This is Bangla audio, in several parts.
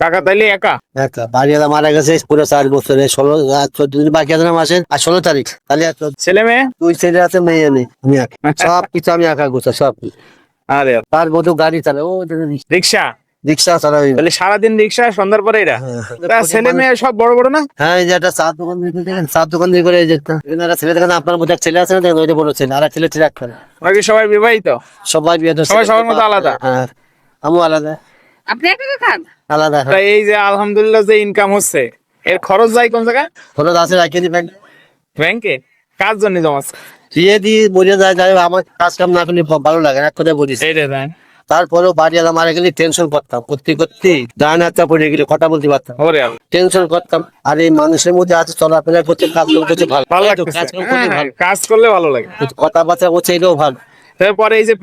কাকা তাইলে একা? একটা বাড়িওয়ালা মারা গেছে পুরো চার বছরে। ষোলো চোদ্দ দিন বাকি আছে না মাসের আর ষোলো তারিখ। তাহলে ছেলে মেয়ে? দুই ছেলে আছে মেয়ে নেই আমি একা। সব কিছু আমি একা গোছা সব আরে। তার মতো গাড়ি চালায় ও রিক্সা। রিক্সা? চালাবে তাহলে সারাদিন রিক্সা সন্ধ্যার পরে এরা? ছেলে মেয়ে সব বড় বড় না? হ্যাঁ এই যে একটা চার দোকান দোকান দিয়ে করে একটা ছেলে দেখেন আপনার মধ্যে ছেলে আছে না দেখেন ওই বড় ছেলে আর এক ছেলে করে। বাকি সবাই বিবাহিত? সবাই বিয়ে তো সবাই সবার মতো আলাদা? হ্যাঁ আমিও আলাদা। আপনি একা একা খান? আলাদা। তা এই যে আলহামদুলিল্লাহ যে ইনকাম হচ্ছে এর খরচ যায় কোন জায়গায়? হলো আছে রাখিয়ে দিবেন ব্যাংকে কার জন্য দিয়ে দিয়ে মরে যায় হোক, আমার কাজ কাম না করলে ভালো লাগে না বলিস। দেন। তারপরেও বাড়িওয়ালা মারা গেলে টেনশন করতাম করতে করতে ডান হাতটা পড়ে গেলে কথা বলতে পারতাম। টেনশন করতাম আর এই মানুষের মধ্যে আছে চলাফেরা করতে কাজ করতে ভালো। ভালো কাজ হ্যাঁ, করতে হ্যাঁ, কাজ করলে ভালো লাগে। কথাবার্তা করছে এটাও ভালো। তারপরে এই যে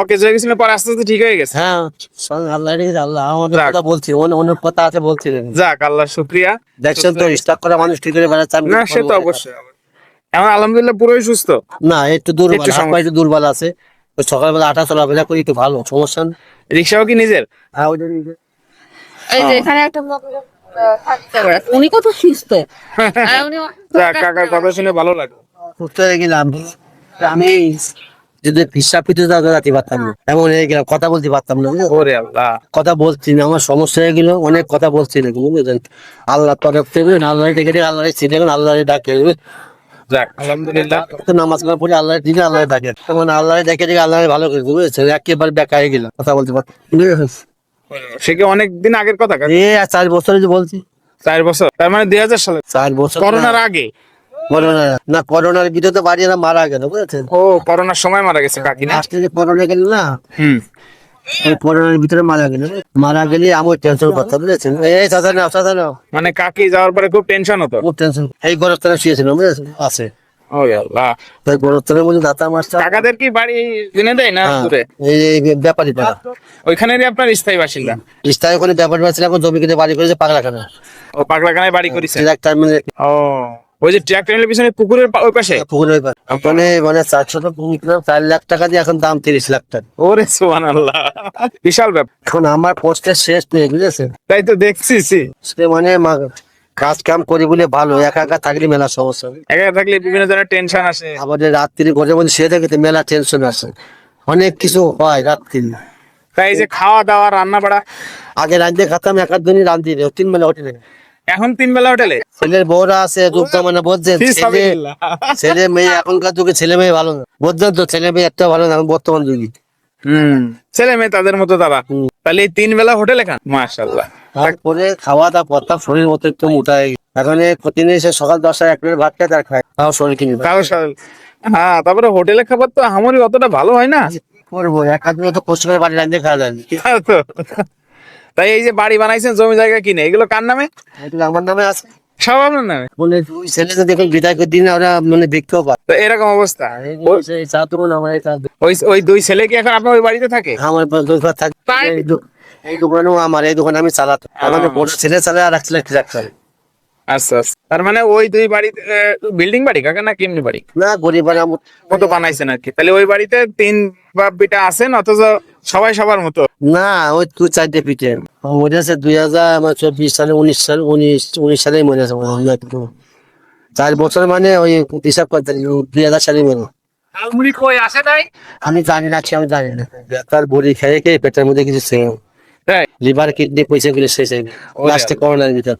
অকেজ হয়ে গেছিল পরে আস্তে আস্তে ঠিক হয়ে গেছে। হ্যাঁ সঙ্গে আল্লাহ আল্লাহ আমাদের কথা বলছি অন্য কথা আছে বলছিলেন। যাক আল্লাহ শুক্রিয়া। দেখছেন তো স্টাক করা মানুষ ঠিক করে বেড়াচ্ছে আমি না সে তো অবশ্যই এখন আলহামদুলিল্লাহ পুরোই সুস্থ। না একটু দুর্বল একটু দুর্বল আছে। ওই সকালবেলা আটা চলাফেরা করি একটু ভালো সমস্যা নেই। রিক্সাও কি নিজের? হ্যাঁ ওইটা এই যে এখানে একটা উনি কত সুস্থ। উনি যাক, কাকার কথা শুনে ভালো লাগে সুস্থ গেলাম। আমি যদি হিসাব যাতে পারতাম না। এমন হয়ে গেলাম কথা বলতে পারতাম না ওরে আল্লাহ। কথা বলছি না আমার সমস্যা হয়ে গেল অনেক কথা বলছি না বুঝলেন? আল্লাহ তরফ থেকে আল্লাহ থেকে আল্লাহ চিনে আল্লাহ ডাকে যাক আলহামদুলিল্লাহ। নামাজ আল্লাহ আল্লাহ ডাকে। তখন আল্লাহ দেখে দেখে আল্লাহ ভালো করে বুঝেছেন একেবারে বেকার হয়ে গেলাম কথা বলতে পারতাম সে কি অনেক দিন আগের কথা? এ চার বছরে যে বলছি। চার বছর? তার মানে দুই হাজার সালে? চার বছর করোনার আগে? করোনা। না করোনার ভিতরে তো বাড়ি এরা মারা গেল বুঝেছেন? ও করোনার সময় মারা গেছে কাকি না? যে করোনা গেল না। হুম। করোনার ভিতরে মারা গেল মারা গেলে আমার টেনশন করতে বুঝেছেন? এই চাচা নাও চাচা নাও। মানে কাকি যাওয়ার পরে খুব টেনশন হতো? খুব টেনশন এই গরস্থানে শুয়েছিল বুঝেছেন? আছে। হ্যাঁ, আপনার স্থায়ী বাসিন্দা? স্থায়ী ওখানে ব্যাপারী পাড়া জমি কিনে বাড়ি করেছে পাগলাখানা ও পাগলাখানায় বাড়ি করেছে? ও। ওই যে পিছনে পুকুরের পা- ওই পাশে? পুকুরের পাড়ে। ওখানে মানে চারশো কিনলাম চার লাখ টাকা দিয়ে এখন দাম তিরিশ লাখ টাকা। ওরে সোহান আল্লাহ বিশাল ব্যাপার এখন আমার পোস্টের শেষ নেই বুঝেছেন? তাই তো দেখছি সি। সে মানে মা- কাজ কাম করি বলে ভালো একা একা থাকলে মেলা সমস্যা একা থাকলে বিভিন্ন ধরনের টেনশন আসে। আমাদের রাত্রি ঘরের মধ্যে শুয়ে থাকে তো মেলা টেনশন আসে। অনেক কিছু হয় রাত্রি। তাই এই যে খাওয়া দাওয়া রান্না বাড়া আগে রাঁধতে খাতাম এক দিনই দিই, তিন বেলা হোটেলে এখন তিন বেলা হোটেলে? ছেলের বউরা আছে যুক্ত মানে বলছেন ছেলে ছেলে মেয়ে এখনকার যুগে ছেলে মেয়ে ভালো না। বলছেন তো ছেলে মেয়ে একটা ভালো না বর্তমান যুগে। হম ছেলে মেয়ে তাদের মতো তারা তাহলে এই তিন বেলা হোটেলে খান? মাশাল্লাহ তারপরে খাওয়া দাওয়া করতাম শরীর মতো একটু মোটা এখন প্রতিদিন এসে সকাল দশটায় এক প্লেট ভাত খায় তার খায় তাও শরীর কিনে তাও হ্যাঁ তারপরে হোটেলে খাবার তো আমারই অতটা ভালো হয় না। করব? এক আধ তো কষ্ট করে বাড়ি রাঁধতে খাওয়া যায় তাই এই যে বাড়ি বানাইছেন জমি জায়গা কিনে এগুলো কার নামে? আমার নামে আছে। সব আপনার নামে? বলে দুই ছেলে যদি এখন বিদায় করে দিন ওরা মানে তো এরকম অবস্থা। ওই- আমার দুই ছেলে কি এখন আপনার ওই বাড়িতে থাকে? আমার দুই ঘর থাকে। এই দোকানেও আমার এই দোকানে আমি চালাতো আমার বড় ছেলে চালায় আর এক ছেলে আচ্ছা আচ্ছা। তার মানে ওই দুই বাড়িতে বিল্ডিং বাড়ি কাকা না কেমনি বাড়ি? না গরিব মতো বানাইছেন আর কি তাহলে ওই বাড়িতে তিন বাপ বিটা আছেন অথচ সবাই সবার মতো? না ওই তুই চারটে পিঠে। মরে আছে দুই হাজার আমার চব্বিশ সালে উনিশ সাল উনিশ উনিশ সালে আছে মনে হয়, একটু। চার বছর মানে ওই হিসাব করতে দুই হাজার সালে নাই? আমি জানি না আমি জানি না। তার বড়ি খেয়ে খেয়ে পেটের মধ্যে কিছু ছিল লিভার কিডনি পয়সা গুলো শেষ হয়ে গেছে। লাস্টে করোনার ভিতর।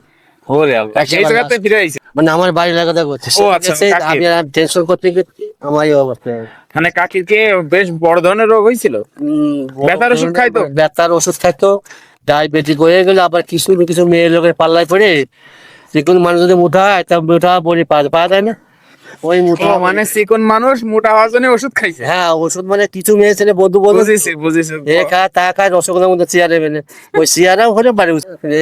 ওরে আল্লাহ। জায়গাতে ফিরে আইছে। মানে আমার বাড়ি লাগাতে করছে ও আচ্ছা, আমি টেনশন করতে আমার এই অবস্থা। মানে কাকির কে বেশ বড় ধরনের রোগ হয়েছিল? ব্যথার ওষুধ খাইতো? ব্যথার ওষুধ খাইতো ডায়াবেটিক হয়ে গেলে আবার কিছু কিছু মেয়ে লোকের পাল্লায় পড়ে যে কোনো মানুষ যদি মোটা হয় তা মোটা পাওয়া পাওয়া যায় না। ওই মোটা মানে চিকন মানুষ মোটা হওয়ার জন্য ওষুধ খাইছে? হ্যাঁ ওষুধ মানে কিছু মেয়ে ছেলে বন্ধু বন্ধু বুঝেছি বুঝেছি। এ খায় তা খায় রসগোল্লার মধ্যে চেয়ারে মেলে। ওই চেয়ারেও হলে বাড়ি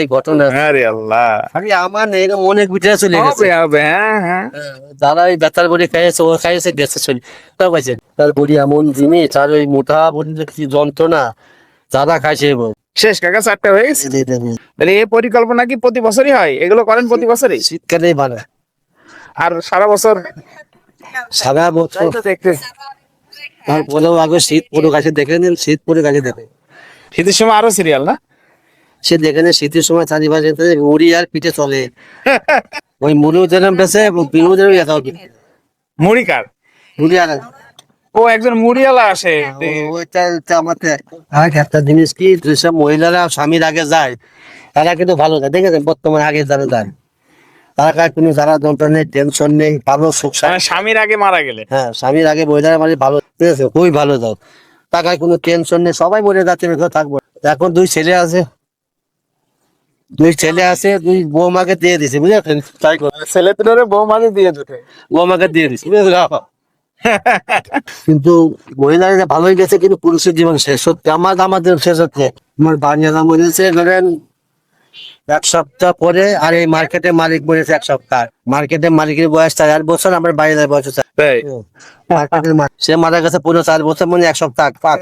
এই ঘটনা। আরে আল্লাহ। আমি আমার এরকম অনেক চলে গেছে। হবে হবে হ্যাঁ হ্যাঁ। যারা ব্যথার বড়ি খাইয়েছে ও খাইয়েছে দেশে চলি। তার বড়ি এমন জিনিস তার ওই মোটা বড়ি যন্ত্রণা যারা খাইছে শেষ কাকা চারটা হয়ে গেছে? তাহলে এই পরিকল্পনা কি প্রতি বছরই হয়? এগুলো করেন প্রতি বছরই? শীতকালেই ভালো আর সারা বছর সারা বছর দেখতে। তারপরেও আগে শীত পড়ে গাছে দেখে নিন শীত পড়ে গাছে দেখে। শীতের সময় আরও সিরিয়াল না? সে যেখানে শীতের সময় চারিপাশে মুড়ি আর পিঠে চলে। ওই মুড়িও যেরকম বেছে বিনু যেরকম একাও মুড়ি কার? মুড়ি আর ও একজন মুড়িওয়ালা আসে। আমাকে আর একটা জিনিস কি যেসব মহিলারা স্বামীর আগে যায় তারা কিন্তু ভালো যায়। দেখেছেন বর্তমানে আগে যারা যায়। তারা কার কোনো যারা যন্ত্রণা নেই টেনশন নেই ভালো সুখ মানে স্বামীর আগে মারা গেলে? হ্যাঁ স্বামীর আগে মানে ভালো ঠিক আছে খুবই ভালো যাও টাকায় কোনো টেনশন নেই সবাই মরে যাচ্ছে আমি থাকব। এখন দুই ছেলে আছে। দুই ছেলে আছে দুই বৌমাকে দিয়ে দিছে বুঝেছেন? তাই করে। ছেলে বউ মাঝে দিয়ে দুটে বৌমাকে দিয়ে দিছে? কিন্তু মহিলারা ভালোই গেছে কিন্তু পুরুষের জীবন শেষ হচ্ছে আমার আমাদের শেষ হচ্ছে। আমার বানিয়াদা মরেছে ধরেন এক সপ্তাহ পরে আর এই মার্কেটে মালিক বলেছে এক সপ্তাহ। মার্কেটে মালিকের বয়স চার বছর আমার বাড়ির বয়স সে মারা গেছে পুরো চার বছর মানে এক সপ্তাহ পাক